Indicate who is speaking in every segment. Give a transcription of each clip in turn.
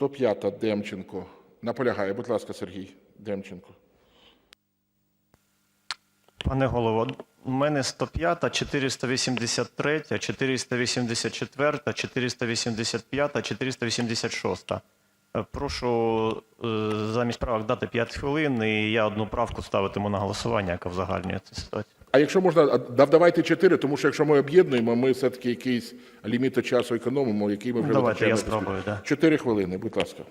Speaker 1: 105-та Демченко. Наполягає. Будь ласка, Сергій Демченко.
Speaker 2: Пане голово, у мене 105, 483, 484, 485, 486. Е, Прошу е, замість правок дати 5 хвилин, і я одну правку ставитиму на голосування, яка узагальнює цю ситуацію.
Speaker 1: А якщо можна, давайте чотири, тому що якщо ми об'єднуємо, ми все-таки якийсь ліміт часу економимо, який ми вже
Speaker 2: Давайте, я спробую, да.
Speaker 1: Чотири хвилини, будь ласка.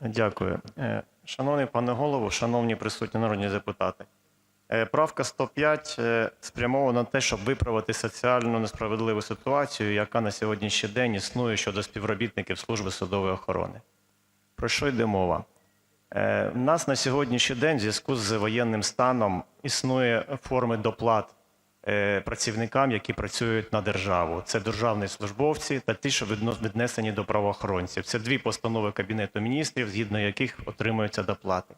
Speaker 2: Дякую. Е, Шановний пане голово, шановні присутні народні депутати. Е, Правка 105 е, спрямована на те, щоб виправити соціально несправедливу ситуацію, яка на сьогоднішній день існує щодо співробітників служби судової охорони. Про що йде мова? Е, У нас на сьогоднішній день в зв'язку з воєнним станом існує форми доплат е, працівникам, які працюють на державу. Це державні службовці та ті, що віднесені до правоохоронців. Це дві постанови Кабінету міністрів, згідно яких отримуються доплати.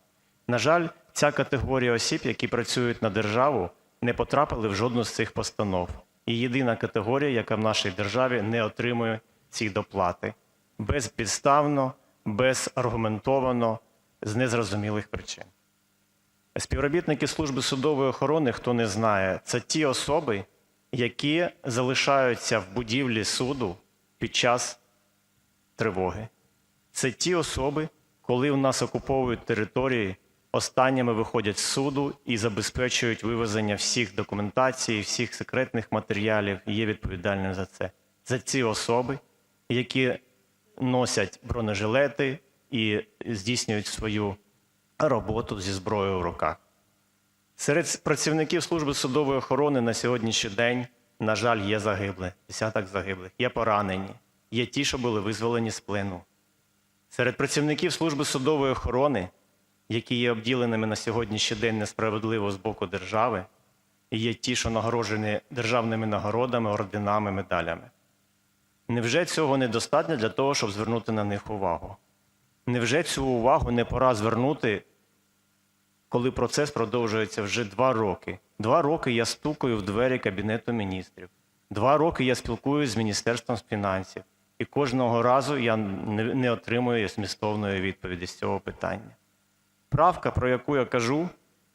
Speaker 2: На жаль, ця категорія осіб, які працюють на державу, не потрапили в жодну з цих постанов. І єдина категорія, яка в нашій державі не отримує ці доплати безпідставно, безаргументовано, з незрозумілих причин. Співробітники служби судової охорони, хто не знає, це ті особи, які залишаються в будівлі суду під час тривоги. Це ті особи, коли у нас окуповують території, останніми виходять з суду і забезпечують вивезення всіх документацій, всіх секретних матеріалів, і є відповідальним за це. Це ці особи, які носять бронежилети і здійснюють свою роботу зі зброєю в руках. Серед працівників служби судової охорони на сьогоднішній день, на жаль, є загиблі, десяток загиблих, є поранені, є ті, що були визволені з плену. Серед працівників служби судової охорони, які є обділеними на сьогоднішній день несправедливо з боку держави, є ті, що нагороджені державними нагородами, орденами, медалями. Невже цього недостатньо для того, щоб звернути на них увагу? Невже цю увагу не пора звернути, коли процес продовжується вже два роки? Два роки я стукаю в двері Кабінету міністрів. Два роки я спілкуюся з Міністерством фінансів. І кожного разу я не, отримую змістовної відповіді з цього питання. Правка, про яку я кажу,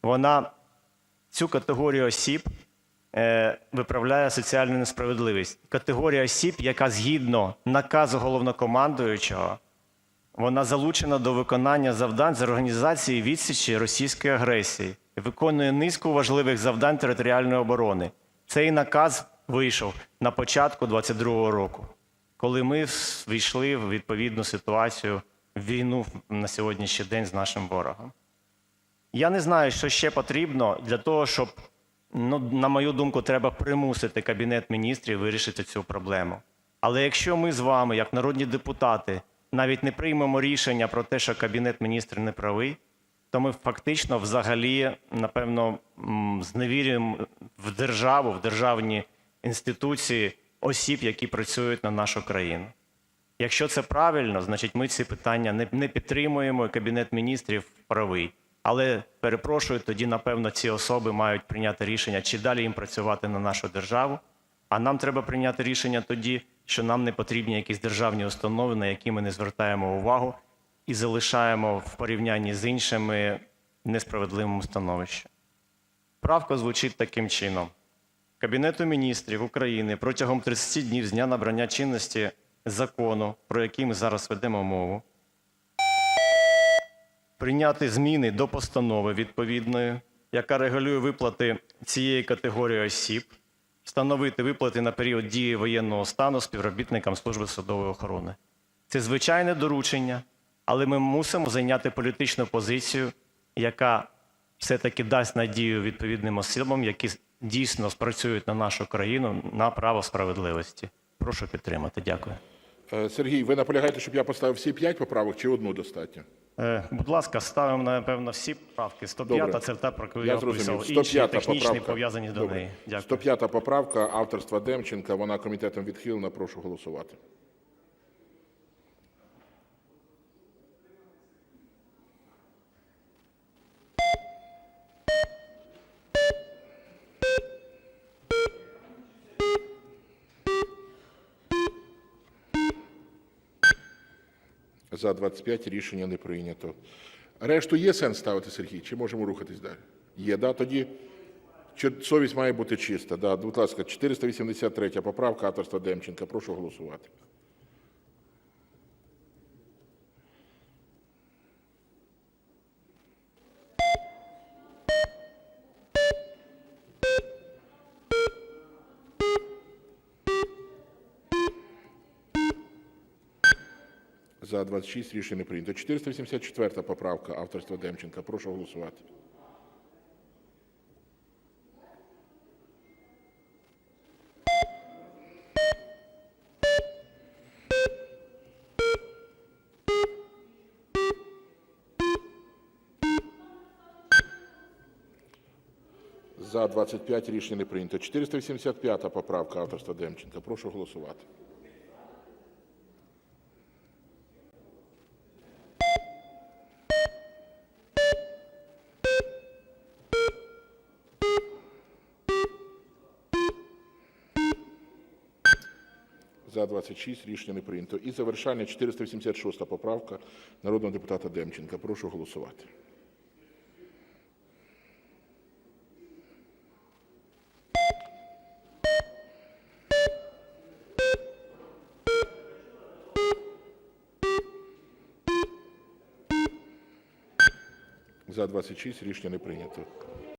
Speaker 2: вона цю категорію осіб е, виправляє соціальну несправедливість. Категорія осіб, яка згідно наказу головнокомандуючого, вона залучена до виконання завдань з організації відсічі російської агресії, виконує низку важливих завдань територіальної оборони. Цей наказ вийшов на початку 22-го року, коли ми війшли в відповідну ситуацію війну на сьогоднішній день з нашим ворогом. Я не знаю, що ще потрібно для того, щоб, ну, на мою думку, треба примусити Кабінет міністрів вирішити цю проблему. Але якщо ми з вами, як народні депутати, навіть не приймемо рішення про те, що Кабінет міністрів не правий, то ми фактично взагалі, напевно, зневірюємо в державу, в державні інституції осіб, які працюють на нашу країну. Якщо це правильно, значить ми ці питання не, не підтримуємо, і Кабінет міністрів правий. Але перепрошую, тоді, напевно, ці особи мають прийняти рішення, чи далі їм працювати на нашу державу. А нам треба прийняти рішення тоді, що нам не потрібні якісь державні установи, на які ми не звертаємо увагу і залишаємо в порівнянні з іншими несправедливому становищі. Правка звучить таким чином. Кабінету міністрів України протягом 30 днів з дня набрання чинності закону, про який ми зараз ведемо мову, прийняти зміни до постанови відповідної, яка регулює виплати цієї категорії осіб, встановити виплати на період дії воєнного стану співробітникам служби судової охорони. Це звичайне доручення, але ми мусимо зайняти політичну позицію, яка все-таки дасть надію відповідним особам, які дійсно спрацюють на нашу країну на право справедливості. Прошу підтримати. Дякую.
Speaker 1: Е, Сергій, ви наполягаєте, щоб я поставив всі п'ять поправок чи одну достатньо?
Speaker 2: Е, будь ласка, ставимо, напевно, всі правки.
Speaker 1: 105-та
Speaker 2: це та, про яку я,
Speaker 1: Я
Speaker 2: Інші технічні пов'язані до неї. Дякую.
Speaker 1: 105 поправка авторства Демченка, вона комітетом відхилена. Прошу голосувати. За 25 рішення не прийнято. Решту є сенс ставити, Сергій, чи можемо рухатись далі? Є, да? Тоді совість має бути чиста. Да. Будь ласка, 483 поправка авторства Демченка. Прошу голосувати. За 26 рішення не прийнято. 484 поправка авторства Демченка. Прошу голосувати. За 25 рішення не прийнято. 485 поправка авторства Демченка. Прошу голосувати. За 26 рішення не прийнято. І завершальна 486 поправка народного депутата Демченка. Прошу голосувати. За 26 рішення не прийнято.